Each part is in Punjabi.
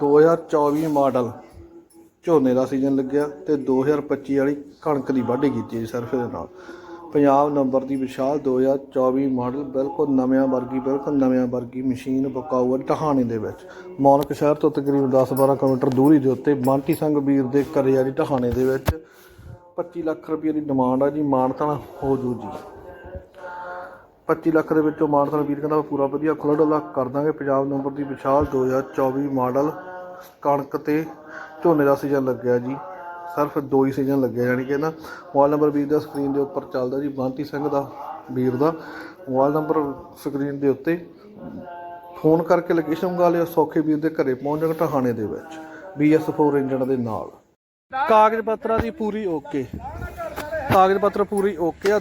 2024 ਮਾਡਲ ਝੋਨੇ ਦਾ ਸੀਜ਼ਨ ਲੱਗਿਆ ਤੇ 2025 ਵਾਲੀ ਕਣਕ ਦੀ ਵਾਢੀ ਕੀਤੀ ਜੀ ਸਰਫੇ ਦੇ ਨਾਲ। ਪੰਜਾਬ ਨੰਬਰ ਦੀ ਵਿਸ਼ਾਲ 2024 ਮਾਡਲ ਬਿਲਕੁਲ ਨਵਿਆਂ ਵਰਗੀ, ਬਿਲਕੁਲ ਨਵਿਆਂ ਵਰਗੀ ਮਸ਼ੀਨ ਬਕਾਊ ਹੈ ਟਹਾਣੇ ਦੇ ਵਿੱਚ। ਮੌਨਕ ਸ਼ਹਿਰ ਤੋਂ ਤਕਰੀਬਨ 10-12 ਕਿਲੋਮੀਟਰ ਦੂਰੀ ਦੇ ਉੱਤੇ ਬੰਟੀ ਸਿੰਘ ਵੀਰ ਦੇ ਘਰੇ ਆ ਜੀ ਟਹਾਣੇ ਦੇ ਵਿੱਚ। 25 ਲੱਖ ਰੁਪਏ ਦੀ ਡਿਮਾਂਡ ਆ ਜੀ, ਮਾਨਤਾਨ ਹੋ ਜੂ ਜੀ। 25 ਲੱਖ ਦੇ ਵਿੱਚੋਂ ਮਾਨਸਨ ਵੀਰ ਕਹਿੰਦਾ ਪੂਰਾ ਵਧੀਆ ਖੁੱਲਾ ਡੁੱਲਾ ਕਰ ਦਾਂਗੇ। ਪੰਜਾਬ ਨੰਬਰ ਦੀ ਵਿਸ਼ਾਲ 2024 ਮਾਡਲ ਕਣਕ ਤੇ ਝੋਨੇ ਦਾ ਸੀਜ਼ਨ ਲੱਗਿਆ ਜੀ। ਸਿਰਫ ਦੋ ਹੀ ਸੀਜ਼ਨ ਲੱਗਿਆ, ਯਾਨੀ ਕਿ ਨਾ ਮੋਬਾਈਲ ਨੰਬਰ ਵੀਰ ਦਾ ਸਕਰੀਨ ਦੇ ਉੱਪਰ ਚੱਲਦਾ ਜੀ, ਬੰਤੀ ਸਿੰਘ ਦਾ ਵੀਰ ਦਾ। ਮੋਬਾਈਲ ਨੰਬਰ ਸਕਰੀਨ ਦੇ ਉੱਤੇ ਫੋਨ ਕਰਕੇ ਲੋਕੇਸ਼ਨ ਮੰਗਾ ਲਿਓ, ਸੌਖੇ ਵੀਰ ਦੇ ਘਰੇ ਪਹੁੰਚ ਜਾਗਾ ਟਹਾਣੇ ਦੇ ਵਿੱਚ। BS4 ਇੰਜਣ ਦੇ ਨਾਲ। ਕਾਗਜ਼ ਪੱਤਰਾਂ ਦੀ ਪੂਰੀ ਓਕੇ ਕਾਗਜ਼ ਪੱਤਰ ਪੂਰੀ ਓਕੇ ਆ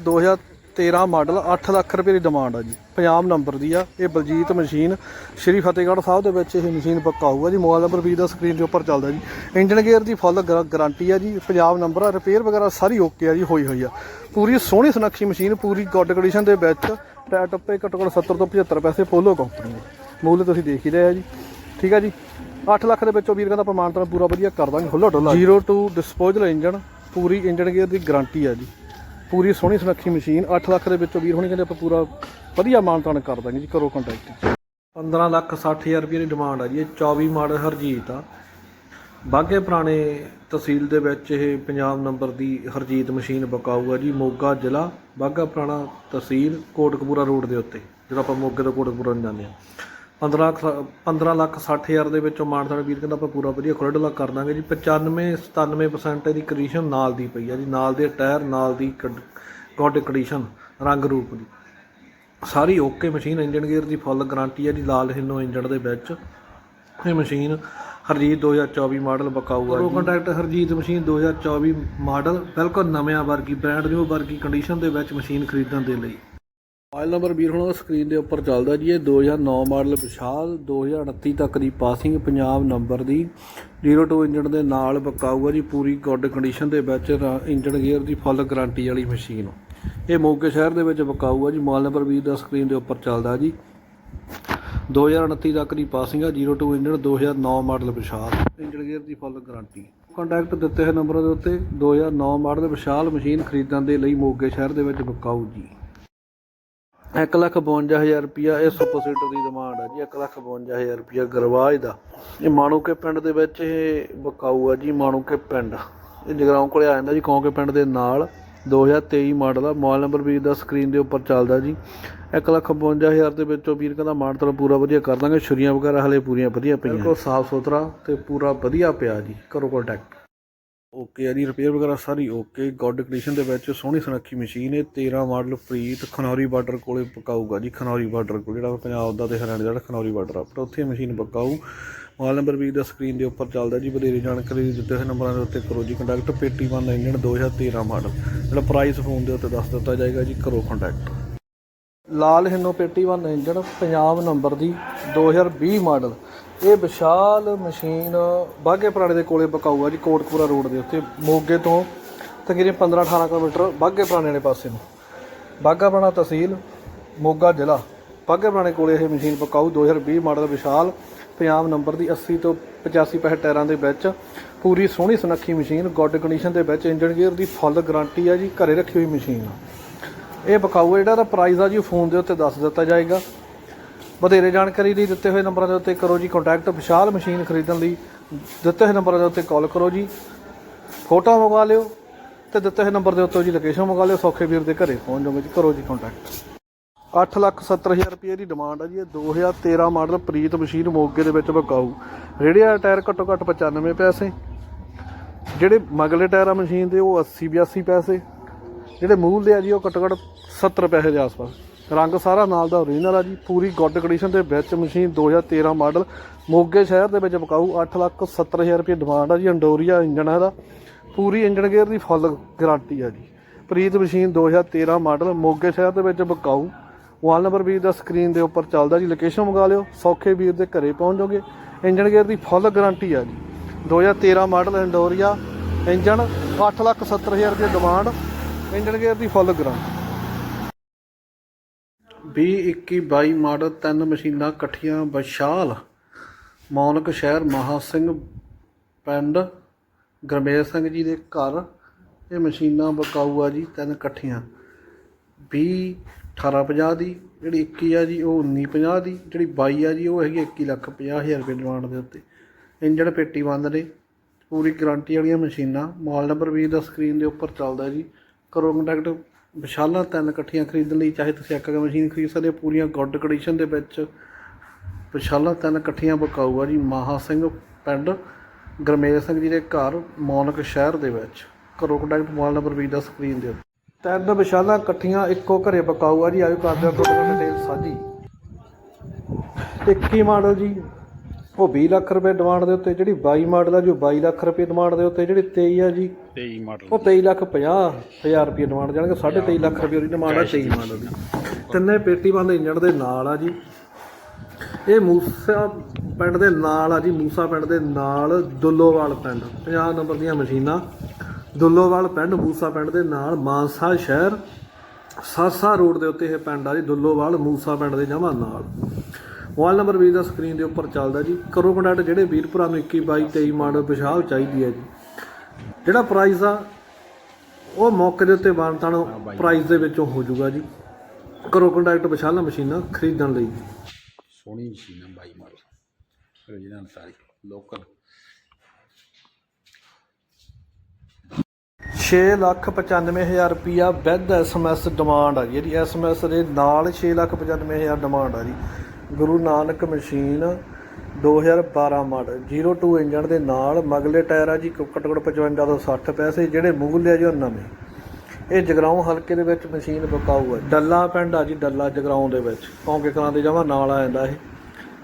2013 ਮਾਡਲ 8 ਲੱਖ ਰੁਪਏ ਦੀ ਡਿਮਾਂਡ ਆ ਜੀ। ਪੰਜਾਬ ਨੰਬਰ ਦੀ ਆ। ਇਹ ਬਲਜੀਤ ਮਸ਼ੀਨ, ਸ਼੍ਰੀ ਫਤਿਹਗੜ੍ਹ ਸਾਹਿਬ ਦੇ ਵਿੱਚ ਇਹ ਮਸ਼ੀਨ ਪੱਕਾ ਹੋਊਗਾ ਜੀ। ਮੋਬਾਈਲ ਨੰਬਰ ਵੀ ਦਾ ਸਕਰੀਨ ਦੇ ਉੱਪਰ ਚੱਲਦਾ ਜੀ। ਇੰਜਨ ਗੇਅਰ ਦੀ ਫੁੱਲ ਗਾਰੰਟੀ ਆ ਜੀ। ਪੰਜਾਬ ਨੰਬਰ ਆ। ਰਿਪੇਅਰ ਵਗੈਰਾ ਸਾਰੀ ਓਕੇ ਆ ਜੀ, ਹੋਈ ਹੋਈ ਆ। ਪੂਰੀ ਸੋਹਣੀ ਸੁਨੱਖੀ ਮਸ਼ੀਨ, ਪੂਰੀ ਗੁੱਡ ਕੰਡੀਸ਼ਨ ਦੇ ਵਿੱਚ ਟਾਇਰ ਟੱਪੇ ਘੱਟੋ ਘੱਟ 70 ਤੋਂ 75 ਪੈਸੇ ਪੋਲੋ ਕੰਪਨੀ ਦੇ। ਮੁੱਲ ਤੁਸੀਂ ਦੇਖ ਹੀ ਰਹੇ ਆ ਜੀ। ਠੀਕ ਆ ਜੀ। 8 ਲੱਖ ਦੇ ਵਿੱਚੋਂ ਵੀਰ ਕਹਿੰਦਾ ਪ੍ਰਮਾਣਤਾ ਪੂਰਾ ਵਧੀਆ ਕਰ ਦਾਂਗੇ। ਹੁੱਲੋ ਢੋਲਾ 02 ਡਿਸਪੋਜ਼ਲ ਇੰਜਨ ਪੂਰੀ ਇੰਜਨ ਗੇਅਰ ਦੀ ਗਾਰੰਟੀ ਆ ਜੀ। ਪੂਰੀ ਸੋਹਣੀ ਸੁਨੱਖੀ ਮਸ਼ੀਨ 8 ਲੱਖ ਦੇ ਵਿੱਚੋਂ ਵੀਰ ਹੋਣੀ ਕਹਿੰਦੇ ਆਪਾਂ ਪੂਰਾ ਵਧੀਆ ਮਾਨਤਾਨ ਕਰ ਦਾਂਗੇ ਜੀ, ਕਰੋ ਕੰਟੈਕਟ 15 ਲੱਖ 60000 ਰੁਪਏ ਦੀ ਡਿਮਾਂਡ ਆ ਜੀ, ਇਹ 24 ਮਾਡਲ ਹਰਜੀਤ ਆ। ਬਾਗੇ ਪੁਰਾਣੇ ਤਹਿਸੀਲ ਦੇ ਵਿੱਚ ਇਹ ਪੰਜਾਬ ਨੰਬਰ ਦੀ ਹਰਜੀਤ ਮਸ਼ੀਨ ਬਕਾਊ ਆ ਜੀ, ਮੋਗਾ ਜ਼ਿਲ੍ਹਾ ਬਾਗਾ ਪੁਰਾਣਾ ਤਹਿਸੀਲ ਕੋਟਕਪੂਰਾ ਰੋਡ ਦੇ ਉੱਤੇ ਜਦੋਂ ਆਪਾਂ ਮੋਗੇ ਤੋਂ ਕੋਟਕਪੂਰਾ ਨੂੰ ਜਾਂਦੇ ਆ। 15 ਲੱਖ 15 ਲੱਖ 60000 ਦੇ ਵਿੱਚੋਂ ਮਾਨਤਾਨ ਵੀਰ ਕਹਿੰਦਾ ਆਪਾਂ ਪੂਰਾ ਵਧੀਆ ਖੁੱਲ੍ਹਾ ਕਰ ਦਾਂਗੇ ਜੀ। 95 97% ਇਹਦੀ ਕੰਡੀਸ਼ਨ ਨਾਲ ਦੀ ਪਈ ਆ ਜੀ। ਨਾਲ ਦੇ ਟਾਇਰ ਨਾਲ ਦੀ ਗੋਡ ਕੰਡੀਸ਼ਨ ਰੰਗ ਰੂਪ ਦੀ। ਸਾਰੀ ਓਕੇ ਮਸ਼ੀਨ ਇੰਜਨ ਗੇਅਰ ਦੀ ਫੁੱਲ ਗਾਰੰਟੀ ਹੈ ਜੀ ਲਾਲ ਹਿੰਨੋ ਇੰਜਨ ਦੇ ਵਿੱਚ। ਇਹ ਮਸ਼ੀਨ ਹਰਜੀਤ 2024 ਮਾਡਲ ਬਕਾਊ ਆ ਜੀ। ਕੰਟੈਕਟ ਹਰਜੀਤ ਮਸ਼ੀਨ 2024 ਮਾਡਲ ਬਿਲਕੁਲ ਨਵਿਆਂ ਵਰਗੀ ਬ੍ਰਾਂਡ ਨਿਊ ਵਰਗੀ ਕੰਡੀਸ਼ਨ ਦੇ ਵਿੱਚ ਮਸ਼ੀਨ ਖਰੀਦਣ ਦੇ ਲਈ। ਮੋਬਾਈਲ ਨੰਬਰ ਵੀਰ ਹੁਣ ਸਕਰੀਨ ਦੇ ਉੱਪਰ ਚੱਲਦਾ ਜੀ, ਇਹ 2009 ਮਾਡਲ ਵਿਸ਼ਾਲ 2029 ਤੱਕ ਦੀ ਪਾਸਿੰਗ ਪੰਜਾਬ ਨੰਬਰ ਦੀ। 02 ਇੰਜਣ ਦੇ ਨਾਲ ਬਕਾਊ ਆ ਜੀ, ਪੂਰੀ ਗੁੱਡ ਕੰਡੀਸ਼ਨ ਦੇ ਵਿੱਚ ਰਾ- ਇੰਜਨ ਗੇਅਰ ਦੀ ਫੁੱਲ ਗਾਰੰਟੀ ਵਾਲੀ ਮਸ਼ੀਨ ਇਹ ਮੋਗੇ ਸ਼ਹਿਰ ਦੇ ਵਿੱਚ ਬਕਾਊ ਆ ਜੀ, ਮੋਬਾਈਲ ਨੰਬਰ ਵੀਰ ਦਾ ਸਕਰੀਨ ਦੇ ਉੱਪਰ ਚੱਲਦਾ ਜੀ। 2029 ਤੱਕ ਦੀ ਪਾਸਿੰਗ ਆ 02 engine 2009 model Vishal engine gear ਦੀ ਫੁੱਲ ਗਾਰੰਟੀ ਕੰਟੈਕਟ ਦਿੱਤੇ ਹੋਏ ਨੰਬਰਾਂ ਦੇ ਉੱਤੇ 2009 ਮਾਡਲ ਵਿਸ਼ਾਲ ਮਸ਼ੀਨ ਖਰੀਦਣ ਦੇ ਲਈ ਮੋਗੇ ਸ਼ਹਿਰ ਦੇ ਵਿੱਚ ਬਕਾਊ ਜੀ। 152000 ਰੁਪਿਆ ਇਹ ਸੁਪਰ ਸੀਟਰ ਦੀ ਡਿਮਾਂਡ ਆ ਜੀ 152000 ਰੁਪਿਆ ਗਰਵਾਜ ਦਾ। ਇਹ ਮਾਣੂਕੇ ਪਿੰਡ ਦੇ ਵਿੱਚ ਇਹ ਬਕਾਊ ਆ ਜੀ, ਮਾਣੂਕੇ ਪਿੰਡ। ਇਹ ਜਗਰਾਉਂ ਕੋਲੇ ਆ ਜਾਂਦਾ ਜੀ, ਕੌਂਕੇ ਪਿੰਡ ਦੇ ਨਾਲ। 2023 ਮਾਡਲ ਆ, ਮੋਬਾਈਲ ਨੰਬਰ ਵੀਰ ਦਾ ਸਕਰੀਨ ਦੇ ਉੱਪਰ ਚੱਲਦਾ ਜੀ। 152000 ਦੇ ਵਿੱਚੋਂ ਵੀਰ ਕਹਿੰਦਾ ਮਾਨਤਰ ਪੂਰਾ ਵਧੀਆ ਕਰ ਦਾਂਗੇ, ਛੁਰੀਆਂ ਵਗੈਰਾ ਹਲੇ ਪੂਰੀਆਂ ਵਧੀਆ ਪਈਆਂ ਬਿਲਕੁਲ ਸਾਫ਼ ਸੁਥਰਾ ਤੇ ਪੂਰਾ ਵਧੀਆ ਪਿਆ ਜੀ ਕਰੋ ਕੰਟੈਕਟ ਓਕੇ ਆ ਜੀ ਰਿਪੇਅਰ ਵਗੈਰਾ ਸਾਰੀ ਓਕੇ। ਗੁੱਡ ਕੰਡੀਸ਼ਨ ਦੇ ਵਿੱਚ ਸੋਹਣੀ ਸੁਨੱਖੀ ਮਸ਼ੀਨ ਹੈ। 13 ਮਾਡਲ ਪ੍ਰੀਤ ਖਨੌਰੀ ਬਾਰਡਰ ਕੋਲੇ ਪਕਾਊਗਾ ਜੀ, ਖਨੌਰੀ ਬਾਰਡਰ ਕੋਲ, ਜਿਹੜਾ ਪੰਜਾਬ ਦਾ ਤੇ ਹਰਿਆਣਾ ਦਾ ਜਿਹੜਾ ਖਨੌਰੀ ਬਾਰਡਰ ਆ। ਪਰ ਉੱਥੇ ਮਸ਼ੀਨ ਪਕਾਊ। ਮੋਬਾਈਲ ਨੰਬਰ ਵੀ ਦਾ ਸਕਰੀਨ ਦੇ ਉੱਪਰ ਚੱਲਦਾ ਜੀ, ਵਧੇਰੇ ਜਾਣਕਾਰੀ ਦਿੱਤੇ ਹੋਏ ਨੰਬਰਾਂ ਦੇ ਉੱਤੇ ਕਰੋ ਜੀ ਕੰਟੈਕਟ ਪੇਟੀ ਵਨ ਇੰਜਨ 2013 ਮਾਡਲ। ਜਿਹੜਾ ਪ੍ਰਾਈਸ ਫੋਨ ਦੇ ਉੱਤੇ ਦੱਸ ਦਿੱਤਾ ਜਾਏਗਾ ਜੀ, ਕਰੋ ਕੰਟੈਕਟ ਲਾਲ ਹਿੰਨੋ ਪੇਟੀ ਵਨ ਇੰਜਨ ਪੰਜਾਬ ਨੰਬਰ ਦੀ 2020 ਮਾਡਲ। ਇਹ ਵਿਸ਼ਾਲ ਮਸ਼ੀਨ ਬਾਘੇ ਪੁਰਾਣੇ ਦੇ ਕੋਲੇ ਬਕਾਊ ਆ ਜੀ, ਕੋਟਕਪੂਰਾ ਰੋਡ ਦੇ ਉੱਤੇ, ਮੋਗੇ ਤੋਂ ਤਕਰੀਬਨ 15-18 ਕਿਲੋਮੀਟਰ ਬਾਘੇ ਪੁਰਾਣੇ ਵਾਲੇ ਪਾਸੇ ਨੂੰ। ਬਾਘਾ ਪੁਰਾਣਾ ਤਹਿਸੀਲ, ਮੋਗਾ ਜ਼ਿਲ੍ਹਾ। ਬਾਘੇ ਪੁਰਾਣੇ ਕੋਲੇ ਇਹ ਮਸ਼ੀਨ ਬਕਾਊ 2020 ਮਾਡਲ ਵਿਸ਼ਾਲ ਪੰਜਾਬ ਨੰਬਰ ਦੀ 80 ਤੋਂ 85 ਪੈਸੇ ਟਾਇਰਾਂ ਦੇ ਵਿੱਚ। ਪੂਰੀ ਸੋਹਣੀ ਸੁਨੱਖੀ ਮਸ਼ੀਨ ਗੁੱਡ ਕੰਡੀਸ਼ਨ ਦੇ ਵਿੱਚ ਇੰਜਨ ਗੇਅਰ ਦੀ ਫੁੱਲ ਗਾਰੰਟੀ ਆ ਜੀ, ਘਰੇ ਰੱਖੀ ਹੋਈ ਮਸ਼ੀਨ। ਆ ਇਹ ਬਕਾਊ ਜਿਹੜਾ ਦਾ ਪ੍ਰਾਈਸ ਆ ਜੀ ਫੋਨ ਦੇ ਉੱਤੇ ਦੱਸ ਦਿੱਤਾ ਜਾਏਗਾ। ਵਧੇਰੇ ਜਾਣਕਾਰੀ ਲਈ ਦਿੱਤੇ ਹੋਏ ਨੰਬਰਾਂ ਦੇ ਉੱਤੇ ਕਰੋ ਜੀ ਕੰਟੈਕਟ ਵਿਸ਼ਾਲ ਮਸ਼ੀਨ ਖਰੀਦਣ ਲਈ ਦਿੱਤੇ ਹੋਏ ਨੰਬਰਾਂ ਦੇ ਉੱਤੇ ਕਾਲ ਕਰੋ ਜੀ। ਫੋਟੋ ਮੰਗਵਾ ਲਿਓ ਤੇ ਦਿੱਤੇ ਹੋਏ ਨੰਬਰ ਦੇ ਉੱਤੇ ਜੀ ਲੋਕੇਸ਼ਨ ਮੰਗਵਾ ਲਿਓ, ਸੌਖੇ ਵੀਰ ਦੇ ਘਰੇ ਪਹੁੰਚ ਜਾਓਗੇ ਜੀ, ਕਰੋ ਜੀ ਕੰਟੈਕਟ 8 ਲੱਖ 70000 ਰੁਪਏ ਦੀ ਡਿਮਾਂਡ ਆ ਜੀ, ਇਹ 2013 ਮਾਡਲ ਪ੍ਰੀਤ ਮਸ਼ੀਨ ਮੋਗੇ ਦੇ ਵਿੱਚ ਬਕਾਊ ਰੇੜੀਆ ਟਾਇਰ ਘੱਟੋ ਘੱਟ 95 ਪੈਸੇ, ਜਿਹੜੇ ਮਗਲੇ ਟਾਇਰ ਆ ਮਸ਼ੀਨ ਦੇ ਉਹ 80 82 ਪੈਸੇ, ਜਿਹੜੇ ਮੂਲ ਦੇ ਆ ਜੀ, ਉਹ ਘੱਟੋ ਘੱਟ 70 ਪੈਸੇ ਦੇ ਆਸ-ਪਾਸ। ਰੰਗ ਸਾਰਾ ਨਾਲ ਦਾ ਓਰੀਜਨਲ ਆ ਜੀ। ਪੂਰੀ ਗੁੱਡ ਕੰਡੀਸ਼ਨ ਦੇ ਵਿੱਚ ਮਸ਼ੀਨ 2013 ਮਾਡਲ। ਮੋਗੇ ਸ਼ਹਿਰ ਦੇ ਵਿੱਚ ਬਕਾਊ 8 ਲੱਖ 70000 ਰੁਪਏ ਡਿਮਾਂਡ ਆ ਜੀ। ਅੰਡੋਰੀਆ ਇੰਜਨ ਆ ਇਹਦਾ। ਪੂਰੀ ਇੰਜਨ ਗੇਅਰ ਦੀ ਫੁੱਲ ਗਾਰੰਟੀ ਆ ਜੀ। ਪ੍ਰੀਤ ਮਸ਼ੀਨ 2013 ਮਾਡਲ ਮੋਗੇ ਸ਼ਹਿਰ ਦੇ ਵਿੱਚ ਬਕਾਊ ਵਾਲ ਨੰਬਰ ਵੀਰ ਦਾ ਸਕਰੀਨ ਦੇ ਉੱਪਰ ਚੱਲਦਾ ਜੀ। ਲੋਕੇਸ਼ਨ ਮੰਗਾ ਲਿਓ। ਸੌਖੇ ਵੀਰ ਦੇ ਘਰੇ ਪਹੁੰਚ ਜਾਓਗੇ। ਇੰਜਨ ਗੇਅਰ ਦੀ ਫੁੱਲ ਗਾਰੰਟੀ ਆ ਜੀ। 2013 ਮਾਡਲ ਅੰਡੋਰੀਆ ਇੰਜਨ 8 ਲੱਖ 70000 ਰੁਪਏ ਡਿਮਾਂਡ ਇੰਜਨ ਗੇਅਰ ਦੀ ਫੁੱਲ ਗਾਰੰਟੀ ਵੀਹ, ਇੱਕੀ, ਬਾਈ, ਮਾਡਲ, ਤਿੰਨ ਮਸ਼ੀਨਾਂ ਇਕੱਠੀਆਂ, ਵਿਸ਼ਾਲ ਮੌਨਕ ਸ਼ਹਿਰ ਮਹਾ ਸਿੰਘ ਪਿੰਡ ਗਰਮੇਲ ਸਿੰਘ ਜੀ ਦੇ ਘਰ। ਇਹ ਮਸ਼ੀਨਾਂ ਬਕਾਊ ਆ ਜੀ ਤਿੰਨ ਇਕੱਠੀਆਂ। 20 1850 ਦੀ, ਜਿਹੜੀ 21 ਆ ਜੀ, ਉਹ 1950 ਦੀ, ਜਿਹੜੀ 22 ਆ ਜੀ, ਉਹ ਹੈਗੀ 21 ਲੱਖ 50 ਹਜ਼ਾਰ ਰੁਪਏ ਡਿਮਾਂਡ ਦੇ ਉੱਤੇ। ਇੰਜਣ ਪੇਟੀ ਬੰਦ ਨੇ। ਪੂਰੀ ਗਾਰੰਟੀ ਵਾਲੀਆਂ ਮਸ਼ੀਨਾਂ। ਮਾਲ ਨੰਬਰ 20 ਦਾ ਸਕਰੀਨ ਦੇ ਉੱਪਰ ਚੱਲਦਾ ਜੀ। ਕਰੋ ਕੰਟੈਕਟ ਵਿਸ਼ਾਲਾਂ ਤਿੰਨ ਇਕੱਠੀਆਂ ਖਰੀਦਣ ਲਈ, ਚਾਹੇ ਤੁਸੀਂ ਇੱਕ ਮਸ਼ੀਨ ਖਰੀਦ ਸਕਦੇ ਹੋ, ਪੂਰੀਆਂ ਗੁੱਡ ਕੰਡੀਸ਼ਨ ਦੇ ਵਿੱਚ ਵਿਸ਼ਾਲਾਂ ਤਿੰਨ ਇਕੱਠੀਆਂ ਬਕਾਊ ਆ ਜੀ। ਮਾਹਾ ਸਿੰਘ ਪਿੰਡ, ਗਰਮੇਲ ਸਿੰਘ ਜੀ ਦੇ ਘਰ ਮੌਨਕ ਸ਼ਹਿਰ ਦੇ ਵਿੱਚ। ਘਰੋਂ ਕੰਟੈਕਟ ਮੋਬਾਈਲ ਨੰਬਰ 20 ਦਾ ਸਕਰੀਨ ਦੇ ਉੱਤੇ। ਤਿੰਨ ਵਿਸ਼ਾਲਾਂ ਇਕੱਠੀਆਂ, ਇੱਕੋ ਘਰੇ ਬਕਾਊ ਆ ਜੀ। ਆਜੋ ਕਰਦੇ ਆ ਤੁਹਾਡੇ ਡਿਟੇਲ ਸਾਂਝੀ। 21 ਮਾਡਲ ਜੀ। ਉਹ 20 ਲੱਖ ਰੁਪਏ ਡਿਮਾਂਡ ਦੇ ਉੱਤੇ ਜਿਹੜੀ 22 ਮਾਡਲ ਆ ਜੋ 22 ਲੱਖ ਰੁਪਏ ਡਿਮਾਂਡ ਦੇ ਉੱਤੇ ਜਿਹੜੀ 23 ਆ ਜੀ 23 ਮਾਡਲ ਉਹ 23 ਲੱਖ 50 ਹਜ਼ਾਰ ਰੁਪਏ ਡਿਮਾਂਡ ਜਾਣਗੇ 23.5 ਲੱਖ ਰੁਪਏ ਦੀ ਡਿਮਾਂਡ ਆ 23 ਮਾਡਲ ਦੀ। ਤਿੰਨੇ ਪੇਟੀ ਬੰਦ ਇੰਜਣ ਦੇ ਨਾਲ ਆ ਜੀ। ਇਹ ਮੂਸਾ ਪਿੰਡ ਦੇ ਨਾਲ ਆ ਜੀ ਮੂਸਾ ਪਿੰਡ ਦੇ ਨਾਲ ਦੁੱਲੋਵਾਲ ਪਿੰਡ 50 ਨੰਬਰ ਦੀਆਂ ਮਸ਼ੀਨਾਂ। ਦੁੱਲੋਵਾਲ ਪਿੰਡ ਮੂਸਾ ਪਿੰਡ ਦੇ ਨਾਲ ਮਾਨਸਾ ਸ਼ਹਿਰ ਸਾਸਾ ਰੋਡ ਦੇ ਉੱਤੇ ਇਹ ਪਿੰਡ ਆ ਜੀ ਦੁੱਲੋਵਾਲ ਮੂਸਾ ਪਿੰਡ ਦੇ ਜਮਾਂ ਨਾਲ। ਮੋਬਾਈਲ ਨੰਬਰ ਵੀ ਦਾ ਸਕਰੀਨ ਦੇ ਉੱਪਰ ਚੱਲਦਾ ਜੀ। ਕਰੋ ਕੰਟੈਕਟ ਜਿਹੜੇ ਵੀਰ ਭਰਾ ਨੂੰ 21 22 23 ਮਾਡਲ ਪਿਸ਼ਾਬ ਚਾਹੀਦੀ ਹੈ ਜੀ। ਜਿਹੜਾ ਪ੍ਰਾਈਸ ਆ ਉਹ ਮੌਕੇ ਦੇ ਉੱਤੇ ਬਾਨਤਾਨ ਪ੍ਰਾਈਸ ਦੇ ਵਿੱਚੋਂ ਹੋ ਜਾਊਗਾ ਜੀ। ਕਰੋ ਕੰਟੈਕਟ ਵਿਸ਼ਾਲਾ ਮਸ਼ੀਨਾਂ ਖਰੀਦਣ ਲਈ ਸੋਹਣੀ ਮਸ਼ੀਨ ਆ 22 ਮਾਡਲ। origignal ਸਾਰੀ ਲੋਕਲ 6 ਲੱਖ 95 ਹਜ਼ਾਰ ਰੁਪਿਆ ਵਿਦ ਐਸਐਮਐਸ ਡਿਮਾਂਡ ਆ ਜੀ। ਇਹਦੀ ਐਸਐਮਐਸ ਦੇ ਨਾਲ 6 ਲੱਖ 95 ਹਜ਼ਾਰ ਡਿਮਾਂਡ ਆ ਜੀ। Guru Nanak machine 2012 model 02 engine ਦੇ ਨਾਲ ਮਗਲੇ ਟਾਇਰ ਆ ਜੀ ਘੱਟੋ ਘੱਟ 55 ਤੋਂ 60 ਪੈਸੇ, ਜਿਹੜੇ ਮੂਲ ਆ ਜੀ ਉਹ ਨਵੇਂ। ਇਹ ਜਗਰਾਉਂ ਹਲਕੇ ਦੇ ਵਿੱਚ ਮਸ਼ੀਨ ਬਕਾਊ ਹੈ ਡੱਲਾ ਪਿੰਡ ਆ ਜੀ, ਡੱਲਾ ਜਗਰਾਉਂ ਦੇ ਵਿੱਚ। ਕੌਂਕੇ ਕਲਾਂ ਦੇ ਜਮਾ ਨਾਲ ਆ ਜਾਂਦਾ ਇਹ।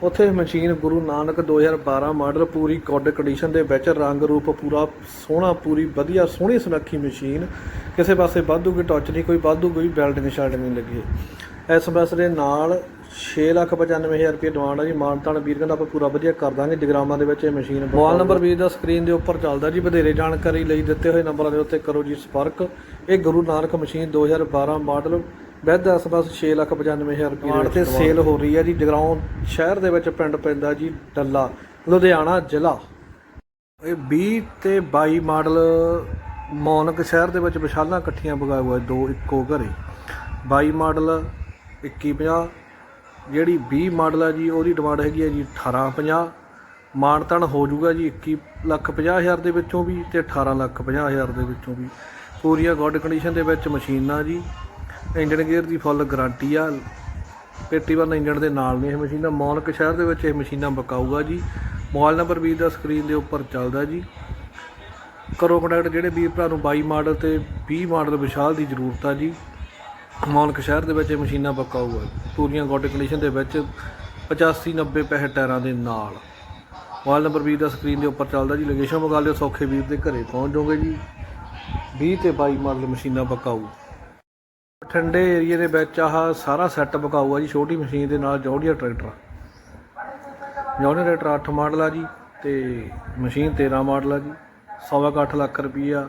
ਉੱਥੇ ਮਸ਼ੀਨ ਗੁਰੂ ਨਾਨਕ 2012 ਮਾਡਲ, ਪੂਰੀ ਗੁੱਡ ਕੰਡੀਸ਼ਨ ਦੇ ਵਿੱਚ, ਰੰਗ ਰੂਪ ਪੂਰਾ ਸੋਹਣਾ, ਪੂਰੀ ਵਧੀਆ, ਸੋਹਣੀ ਸੁਨੱਖੀ ਮਸ਼ੀਨ। ਕਿਸੇ ਪਾਸੇ ਵਾਧੂ ਕੋਈ ਟੱਚ ਨਹੀਂ, ਕੋਈ ਵਾਧੂ ਕੋਈ ਬੈਲਟਿੰਗ ਸ਼ਾਲਟਿੰਗ ਨਹੀਂ ਲੱਗੀ। ਐਸਐਮਐਸ ਦੇ ਨਾਲ 695000 ਰੁਪਏ ਡਿਮਾਂਡ ਹੈ ਜੀ। ਮਾਨਤਾਨ ਵੀਰ ਕਹਿੰਦਾ ਆਪਾਂ ਪੂਰਾ ਵਧੀਆ ਕਰ ਦਾਂਗੇ। ਜਗਰਾਮਾਂ ਦੇ ਵਿੱਚ ਇਹ ਮਸ਼ੀਨ ਮੋਬਾਈਲ ਨੰਬਰ ਵੀਰ ਦਾ ਸਕਰੀਨ ਦੇ ਉੱਪਰ ਚੱਲਦਾ ਜੀ। ਵਧੇਰੇ ਜਾਣਕਾਰੀ ਲਈ ਦਿੱਤੇ ਹੋਏ ਨੰਬਰਾਂ ਦੇ ਉੱਤੇ ਕਰੋ ਜੀ ਸੰਪਰਕ। ਇਹ Guru Nanak machine 2012 model with SMS 695000 ਰੁਪਏ ਤੇ ਸੇਲ ਹੋ ਰਹੀ ਹੈ ਜੀ। ਜਗਰਾਉਂ ਸ਼ਹਿਰ ਦੇ ਵਿੱਚ ਪਿੰਡ ਪੈਂਦਾ ਜੀ ਡੱਲਾ ਲੁਧਿਆਣਾ ਜ਼ਿਲ੍ਹਾ। ਇਹ 20 ਤੇ 22 ਮਾਡਲ ਮੌਨਕ ਸ਼ਹਿਰ ਦੇ ਵਿੱਚ ਵਿਸ਼ਾਲਾਂ ਇਕੱਠੀਆਂ ਬਗਾਇਆ ਹੋਇਆ ਦੋ ਇੱਕੋ ਘਰੇ। 22 ਮਾਡਲ 2150 ਜਿਹੜੀ 20 ਮਾਡਲ ਆ ਜੀ, ਉਹਦੀ ਡਿਮਾਂਡ ਹੈਗੀ ਹੈ ਜੀ 1850 ਮਾਨਤਨ ਹੋ ਜਾਊਗਾ ਜੀ 21 ਲੱਖ 50 ਹਜ਼ਾਰ ਦੇ ਵਿੱਚੋਂ ਵੀ ਤੇ 18 ਲੱਖ 50 ਹਜ਼ਾਰ ਦੇ ਵਿੱਚੋਂ ਵੀ। ਪੂਰੀਆਂ ਗੁੱਡ ਕੰਡੀਸ਼ਨ ਦੇ ਵਿੱਚ ਮਸ਼ੀਨਾਂ ਜੀ। ਇੰਜਨ ਗੇਅਰ ਦੀ ਫੁੱਲ ਗਾਰੰਟੀ ਆ। ਪੇਟੀ ਬੰਨ ਇੰਜਣ ਦੇ ਨਾਲ ਨੇ ਇਹ ਮਸ਼ੀਨਾਂ ਮੌਨਕ ਸ਼ਹਿਰ ਦੇ ਵਿੱਚ ਇਹ ਮਸ਼ੀਨਾਂ ਬਕਾਊਗਾ ਜੀ। ਮੋਬਾਈਲ ਨੰਬਰ ਵੀ ਦਾ ਸਕਰੀਨ ਦੇ ਉੱਪਰ ਚੱਲਦਾ ਜੀ। ਕਰੋ ਕੰਟੈਕਟ ਜਿਹੜੇ ਵੀਰ ਭਰਾ ਨੂੰ 22 ਮਾਡਲ ਤੇ 20 ਮਾਡਲ ਵਿਸ਼ਾਲ ਦੀ ਜ਼ਰੂਰਤ ਆ ਜੀ। ਮੌਨਕ ਸ਼ਹਿਰ ਦੇ ਵਿੱਚ ਇਹ ਮਸ਼ੀਨਾਂ ਬਕਾਊ ਆ ਪੂਰੀਆਂ ਗੁੱਡ ਕੰਡੀਸ਼ਨ ਦੇ ਵਿੱਚ 85 90 ਪੈਸੇ ਟਾਇਰਾਂ ਦੇ ਨਾਲ। ਵਾਲ ਨੰਬਰ ਵੀਰ ਦਾ ਸਕਰੀਨ ਦੇ ਉੱਪਰ ਚੱਲਦਾ ਜੀ। ਲੋਕੇਸ਼ਨ ਮੰਗਾ ਲਿਓ, ਸੌਖੇ ਵੀਰ ਦੇ ਘਰੇ ਪਹੁੰਚ ਜਾਓਗੇ ਜੀ। 20 ਤੇ 22 ਮਾਡਲ ਮਸ਼ੀਨਾਂ ਬਕਾਊ ਠੰਡੇ ਏਰੀਏ ਦੇ ਵਿੱਚ ਆਹ ਸਾਰਾ ਸੈੱਟ ਬਕਾਊ ਆ ਜੀ। ਛੋਟੀ ਮਸ਼ੀਨ ਦੇ ਨਾਲ ਜੌਡੀਆ ਟਰੈਕਟਰ। ਜੌਡੀਆ ਟਰੈਕਟਰ 8 ਮਾਡਲ ਆ ਜੀ ਤੇ ਮਸ਼ੀਨ 13 ਮਾਡਲ ਆ ਜੀ। ਸਵਾ ਕੁ ਅੱਠ ਲੱਖ ਰੁਪਈਆ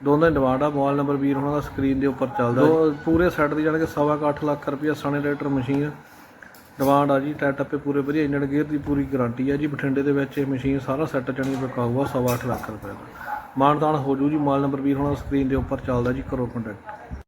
ਦੋਨਾਂ ਦੀ ਡਿਮਾਂਡ ਆ ਮੋਬਾਈਲ ਨੰਬਰ ਵੀਰ ਉਹਨਾਂ ਦਾ ਸਕਰੀਨ ਦੇ ਉੱਪਰ ਚੱਲਦਾ ਜੀ। ਪੂਰੇ ਸੈੱਟ ਦੀ, ਜਾਣੀ ਕਿ ਸਵਾ ਕੁ ਅੱਠ ਲੱਖ ਰੁਪਈਆ ਸਣੇ ਟਰੈਕਟਰ ਮਸ਼ੀਨ ਡਿਮਾਂਡ ਆ ਜੀ ਟਾਇਰ ਟੱਪੇ ਪੂਰੇ ਵਧੀਆ, ਇੰਜਣ ਗੇਅਰ ਦੀ ਪੂਰੀ ਗਾਰੰਟੀ ਆ ਜੀ। ਬਠਿੰਡੇ ਦੇ ਵਿੱਚ ਇਹ ਮਸ਼ੀਨ ਸਾਰਾ ਸੈੱਟ ਚਣੀ ਬਕਾਊ ਆ, ਸਵਾ ਅੱਠ ਲੱਖ ਰੁਪਏ ਦਾ। ਮਾਨਦਾਨ ਹੋ ਜੂ ਜੀ ਮੋਬਾਈਲ ਨੰਬਰ ਵੀਰ ਹੋਣਾ ਸਕਰੀਨ ਦੇ ਉੱਪਰ ਚੱਲਦਾ ਜੀ, ਕਰੋ ਕੰਟੈਕਟ